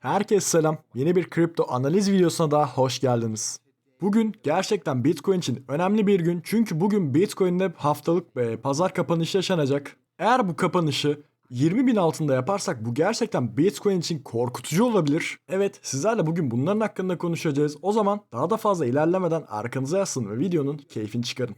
Herkese selam. Yeni bir kripto analiz videosuna daha hoş geldiniz. Bugün gerçekten Bitcoin için önemli bir gün. Çünkü bugün Bitcoin'de haftalık e, pazar kapanışı yaşanacak. Eğer bu kapanışı 20 bin altında yaparsak bu gerçekten Bitcoin için korkutucu olabilir. Evet sizlerle bugün bunların hakkında konuşacağız. O zaman daha da fazla ilerlemeden arkanıza yaslanın ve videonun keyfini çıkarın.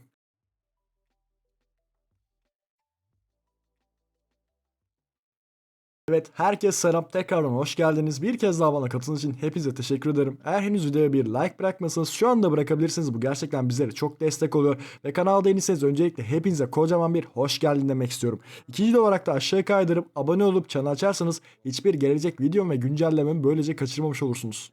Evet, herkes selam. Tekrardan hoş geldiniz. Bir kez daha bana katıldığınız için hepinize teşekkür ederim. Eğer henüz videoya bir like bırakmasanız şu anda bırakabilirsiniz. Bu gerçekten bizlere çok destek oluyor. Ve kanalda yeniyseniz öncelikle hepinize kocaman bir hoş geldin demek istiyorum. İkinci olarak da aşağıya kaydırıp abone olup çanı açarsanız hiçbir gelecek videom ve güncellememi böylece kaçırmamış olursunuz.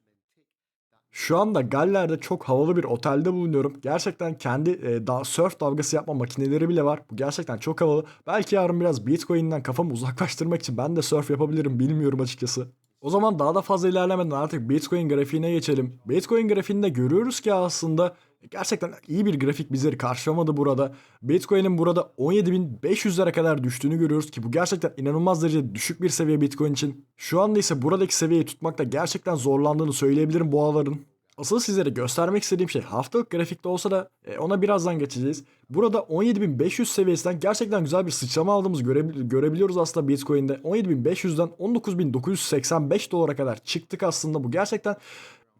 Şu anda Galler'de çok havalı bir otelde bulunuyorum. Gerçekten kendi e, da, surf dalgası yapma makineleri bile var. Bu gerçekten çok havalı. Belki yarın biraz Bitcoin'den kafamı uzaklaştırmak için ben de surf yapabilirim bilmiyorum açıkçası. O zaman daha da fazla ilerlemeden artık Bitcoin grafiğine geçelim. Bitcoin grafiğinde görüyoruz ki aslında gerçekten iyi bir grafik bizleri karşılamadı burada. Bitcoin'in burada 17.500'lere kadar düştüğünü görüyoruz ki bu gerçekten inanılmaz derecede düşük bir seviye Bitcoin için. Şu anda ise buradaki seviyeyi tutmakta gerçekten zorlandığını söyleyebilirim boğaların. Asıl sizlere göstermek istediğim şey haftalık grafikte olsa da e, ona birazdan geçeceğiz. Burada 17.500 seviyesinden gerçekten güzel bir sıçrama aldığımızı görebil- görebiliyoruz aslında Bitcoin'de. 17.500'den 19.985 dolara kadar çıktık aslında. Bu gerçekten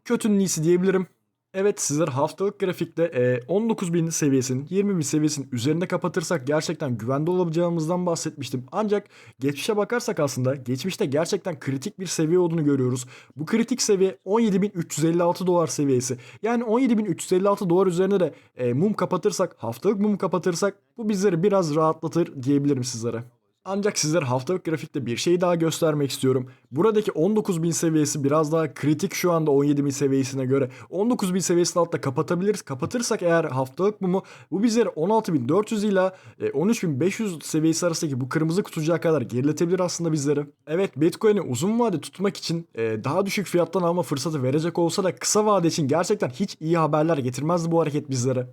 kötünün iyisi diyebilirim. Evet sizler haftalık grafikte e, 19.000 seviyesinin 20.000 seviyesinin üzerinde kapatırsak gerçekten güvende olabileceğimizden bahsetmiştim. Ancak geçmişe bakarsak aslında geçmişte gerçekten kritik bir seviye olduğunu görüyoruz. Bu kritik seviye 17.356 dolar seviyesi. Yani 17.356 dolar üzerine de e, mum kapatırsak haftalık mum kapatırsak bu bizleri biraz rahatlatır diyebilirim sizlere. Ancak sizlere haftalık grafikte bir şey daha göstermek istiyorum. Buradaki 19.000 seviyesi biraz daha kritik şu anda 17.000 seviyesine göre. 19.000 seviyesini altta kapatabiliriz. Kapatırsak eğer haftalık mumu bu bizleri 16.400 ile e, 13.500 seviyesi arasındaki bu kırmızı kutucuğa kadar geriletebilir aslında bizleri. Evet Bitcoin'i uzun vade tutmak için e, daha düşük fiyattan alma fırsatı verecek olsa da kısa vade için gerçekten hiç iyi haberler getirmezdi bu hareket bizlere.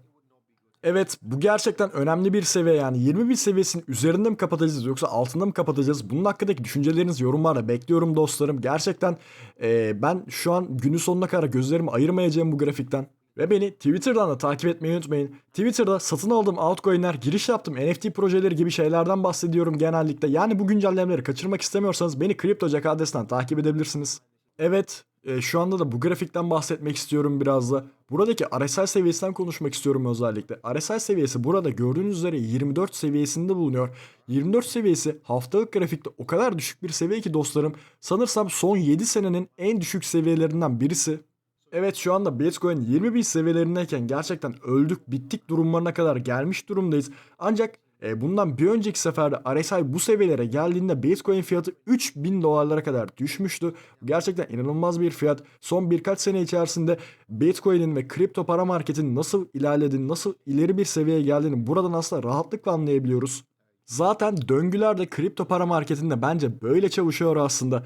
Evet bu gerçekten önemli bir seviye yani 20 bin seviyesinin üzerinde mi kapatacağız yoksa altında mı kapatacağız? Bunun hakkındaki düşüncelerinizi yorumlarda bekliyorum dostlarım. Gerçekten e, ben şu an günün sonuna kadar gözlerimi ayırmayacağım bu grafikten. Ve beni Twitter'dan da takip etmeyi unutmayın. Twitter'da satın aldığım altcoin'ler, giriş yaptım NFT projeleri gibi şeylerden bahsediyorum genellikle. Yani bu güncellemeleri kaçırmak istemiyorsanız beni CryptoJack adresinden takip edebilirsiniz. Evet, şu anda da bu grafikten bahsetmek istiyorum biraz da. Buradaki RSI seviyesinden konuşmak istiyorum özellikle. RSI seviyesi burada gördüğünüz üzere 24 seviyesinde bulunuyor. 24 seviyesi haftalık grafikte o kadar düşük bir seviye ki dostlarım. Sanırsam son 7 senenin en düşük seviyelerinden birisi. Evet şu anda Bitcoin 20 bin seviyelerindeyken gerçekten öldük bittik durumlarına kadar gelmiş durumdayız. Ancak e, bundan bir önceki seferde RSI bu seviyelere geldiğinde Bitcoin fiyatı 3000 dolarlara kadar düşmüştü. Gerçekten inanılmaz bir fiyat. Son birkaç sene içerisinde Bitcoin'in ve kripto para marketin nasıl ilerlediğini, nasıl ileri bir seviyeye geldiğini buradan aslında rahatlıkla anlayabiliyoruz. Zaten döngüler de kripto para marketinde bence böyle çalışıyor aslında.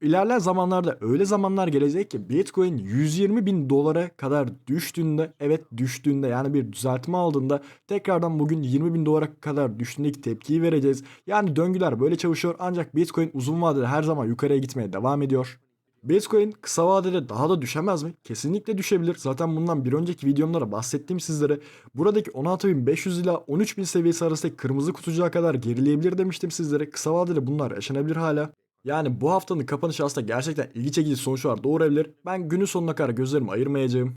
İlerleyen zamanlarda öyle zamanlar gelecek ki Bitcoin 120 bin dolara kadar düştüğünde evet düştüğünde yani bir düzeltme aldığında tekrardan bugün 20 bin dolara kadar düştüğündeki tepkiyi vereceğiz. Yani döngüler böyle çalışıyor ancak Bitcoin uzun vadede her zaman yukarıya gitmeye devam ediyor. Bitcoin kısa vadede daha da düşemez mi? Kesinlikle düşebilir. Zaten bundan bir önceki videomda bahsettiğim sizlere. Buradaki 16.500 ila 13.000 seviyesi arasındaki kırmızı kutucuğa kadar gerileyebilir demiştim sizlere. Kısa vadede bunlar yaşanabilir hala. Yani bu haftanın kapanışı aslında gerçekten ilgi çekici sonuçlar doğurabilir. Ben günün sonuna kadar gözlerimi ayırmayacağım.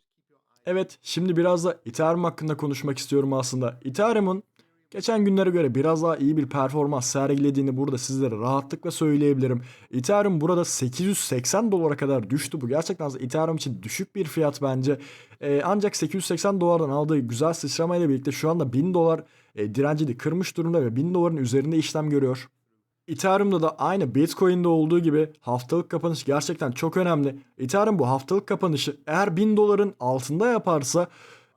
Evet şimdi biraz da Ethereum hakkında konuşmak istiyorum aslında. Ethereum'un geçen günlere göre biraz daha iyi bir performans sergilediğini burada sizlere rahatlıkla söyleyebilirim. Ethereum burada 880 dolara kadar düştü. Bu gerçekten Ethereum için düşük bir fiyat bence. Ee, ancak 880 dolardan aldığı güzel sıçramayla birlikte şu anda 1000 dolar e, direncini kırmış durumda ve 1000 doların üzerinde işlem görüyor. Ethereum'da da aynı Bitcoin'de olduğu gibi haftalık kapanış gerçekten çok önemli. Ethereum bu haftalık kapanışı eğer 1000 doların altında yaparsa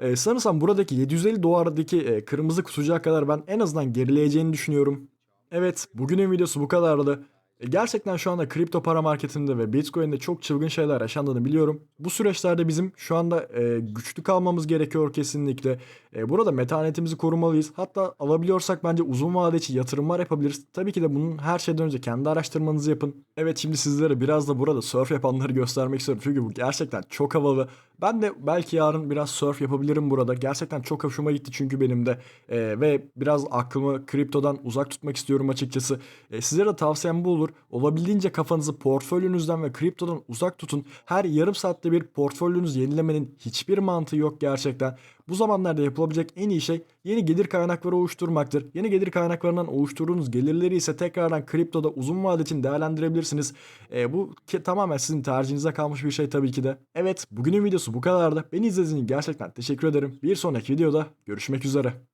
e, sanırsam buradaki 750 dolardaki e, kırmızı kutucuğa kadar ben en azından gerileyeceğini düşünüyorum. Evet bugünün videosu bu kadardı. E, gerçekten şu anda kripto para marketinde ve Bitcoin'de çok çılgın şeyler yaşandığını biliyorum. Bu süreçlerde bizim şu anda e, güçlü kalmamız gerekiyor kesinlikle. E, burada metanetimizi korumalıyız. Hatta alabiliyorsak bence uzun vade için yatırımlar yapabiliriz. Tabii ki de bunun her şeyden önce kendi araştırmanızı yapın. Evet şimdi sizlere biraz da burada surf yapanları göstermek istiyorum. Çünkü bu gerçekten çok havalı. Ben de belki yarın biraz surf yapabilirim burada. Gerçekten çok hoşuma gitti çünkü benim de. E, ve biraz aklımı kriptodan uzak tutmak istiyorum açıkçası. E, sizlere de tavsiyem bu olur. Olabildiğince kafanızı portföyünüzden ve kriptodan uzak tutun. Her yarım saatte bir portföyünüzü yenilemenin hiçbir mantığı yok gerçekten. Bu zamanlarda yapılabilecek en iyi şey yeni gelir kaynakları oluşturmaktır. Yeni gelir kaynaklarından oluşturduğunuz gelirleri ise tekrardan kriptoda uzun vade için değerlendirebilirsiniz. E, bu ki, tamamen sizin tercihinize kalmış bir şey tabii ki de. Evet bugünün videosu bu kadardı. Beni izlediğiniz için gerçekten teşekkür ederim. Bir sonraki videoda görüşmek üzere.